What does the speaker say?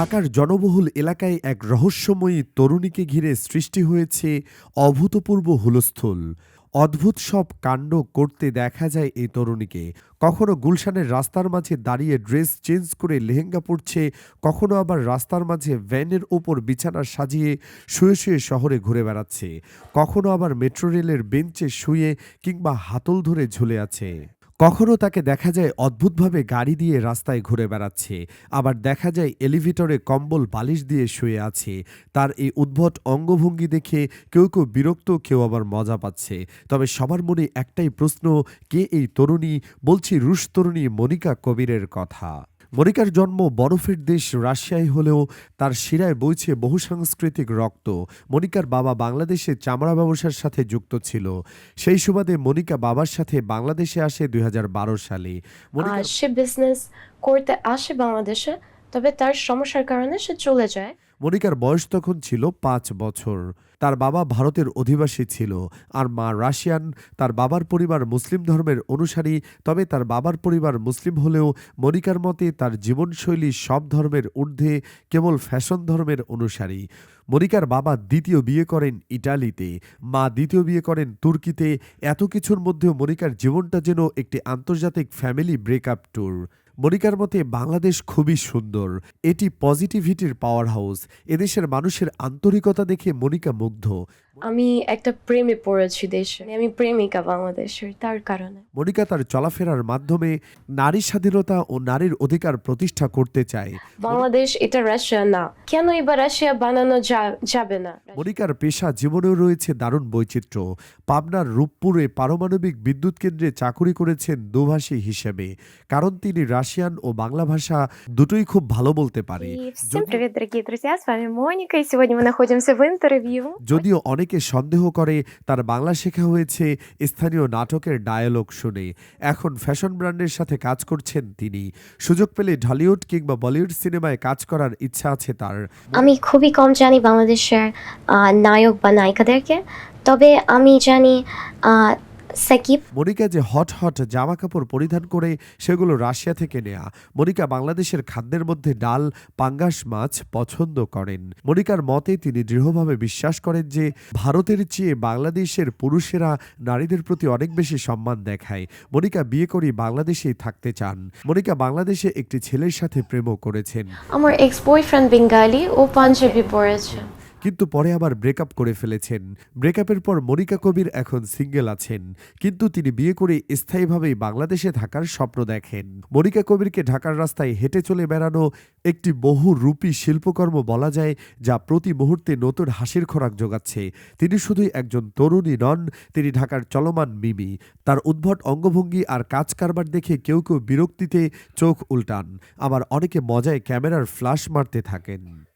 ঢাকার জনবহুল এলাকায় এক রহস্যময়ী তরুণীকে ঘিরে সৃষ্টি হয়েছে অভূতপূর্ব হুলস্থুল। অদ্ভুত সব কাণ্ড করতে দেখা যায় এই তরুণীকে। কখনো গুলশানের রাস্তার মাঝে দাঁড়িয়ে ড্রেস চেঞ্জ করে লেহেঙ্গা পরছে, কখনো আবার রাস্তার মাঝে ভ্যানের ওপর বিছানা সাজিয়ে শুয়ে শুয়ে শহরে ঘুরে বেড়াচ্ছে, কখনো আবার মেট্রো রেলের বেঞ্চে শুয়ে কিংবা হাতল ধরে ঝুলে আছে। কখনো তাকে দেখা যায় অদ্ভুতভাবে গাড়ি দিয়ে রাস্তায় ঘুরে বেড়াচ্ছে, আবার দেখা যায় এলিভেটরে কম্বল, বালিশ দিয়ে শুয়ে আছে। তার এই উদ্ভট অঙ্গভঙ্গি দেখে কেউ কেউ বিরক্ত, কেউ আবার মজা পাচ্ছে। তবে সবার মনে একটাই প্রশ্ন, কে এই তরুণী? বলছি রুশ তরুণী মনিকা কবিরের কথা। মনিকার জন্ম বরফের দেশ রাশিয়ায় হলেও তার শিরায় বইছে বহু সাংস্কৃতিক রক্ত। মনিকার বাবা বাংলাদেশে চামড়া ব্যবসার সাথে যুক্ত ছিল। সেই সুবাদে মনিকা বাবার সাথে বাংলাদেশে আসে দুই হাজার বারো সালে। বারো সালে সে বিজনেস করতে আসে বাংলাদেশে, তবে তার সমস্যার কারণে সে চলে যায়। মনিকার বয়স তখন ছিল পাঁচ বছর। তার বাবা ভারতের অধিবাসী ছিল আর মা রাশিয়ান তার বাবার পরিবার মুসলিম ধর্মের অনুসারী, তবে তার বাবার পরিবার মুসলিম হলেও মনিকার মতে তার জীবনশৈলী সব ধর্মের ঊর্ধ্বে, কেবল ফ্যাশন ধর্মের অনুসারী। মনিকার বাবা দ্বিতীয় বিয়ে করেন ইটালিতে, মা দ্বিতীয় বিয়ে করেন তুর্কিতে, এত কিছুর মধ্যেও মনিকার জীবনটা যেন একটি আন্তর্জাতিক ফ্যামিলি ব্রেকআপ ট্যুর মনিকার মতে, বাংলাদেশ খুবই সুন্দর। এটি পজিটিভিটির পাওয়ার হাউস এদেশের মানুষের আন্তরিকতা দেখে মনিকা মুগ্ধ। আমি একটা প্রেমে পড়েছি দেশে। আমি প্রেমিকা বাংলাদেশের তার কারণে। মনিকা তার চলাফেরার মাধ্যমে নারী স্বাধীনতা ও নারীর অধিকার প্রতিষ্ঠা করতে চায়। বাংলাদেশ এটা রাশিয়া না। কেন এবার রাশিয়া বানানো যাবে না? মনিকার পেশা জীবনেও রয়েছে দারুণ বৈচিত্র্য। পাবনার রূপপুরে পারমাণবিক বিদ্যুৎ কেন্দ্রে চাকুরি করেছেন দুভাষী হিসেবে। কারণ তিনি রাশিয়ান ও বাংলা ভাষা দুটোই খুব ভালো বলতে পারে। যদিও অনেক সন্দেহ করে, তার বাংলা শেখা হয়েছে, স্থানীয় নাটকের ডায়ালগ শুনে। এখন ফ্যাশন ব্র্যান্ডের সাথে কাজ করছেন তিনি। সুযোগ পেলে ঢলিউড কিংবা বলিউড সিনেমায় কাজ করার ইচ্ছা আছে তার। আমি খুবই কম জানি বাংলাদেশের নায়ক বা নায়িকাদেরকে। তবে আমি জানি সাকিব? মনিকা যে হট হট জামা কাপড় পরিধান করে সেগুলো রাশিয়া থেকে নেয়া। মনিকা বাংলাদেশের খাদ্যের মধ্যে ডাল পাঙ্গাস মাছ পছন্দ করেন। মনিকার মতে তিনি দৃঢ়ভাবে বিশ্বাস করেন যে ভারতের চেয়ে বাংলাদেশের পুরুষেরা নারীদের প্রতি অনেক বেশি সম্মান দেখায়। মনিকা বিয়ে করে বাংলাদেশেই থাকতে চান। মনিকা বাংলাদেশে একটি ছেলের সাথে প্রেমও করেছেন। আমার এক্স বয়ফ্রেন্ড বেঙ্গালি ও পাঞ্জাবি পড়েছে। কিন্তু পরে আবার ব্রেকআপ করে ফেলেছেন। ব্রেকআপের পর মনিকা কবির এখন সিঙ্গেল আছেন। কিন্তু তিনি বিয়ে করে স্থায়ীভাবেই বাংলাদেশে থাকার স্বপ্ন দেখেন। মনিকা কবিরকে ঢাকার রাস্তায় হেঁটে চলে বেড়ানো একটি বহু রূপী শিল্পকর্ম বলা যায়, যা প্রতি মুহূর্তে নতুন হাসির খোরাক যোগাচ্ছে তিনি শুধুই একজন তরুণী নন, তিনি ঢাকার চলমান মিমি। তার উদ্ভট অঙ্গভঙ্গি আর কাজ কারবার দেখে কেউ কেউ বিরক্তিতে চোখ উল্টান। আবার অনেকে মজায় ক্যামেরার ফ্লাশ মারতে থাকেন।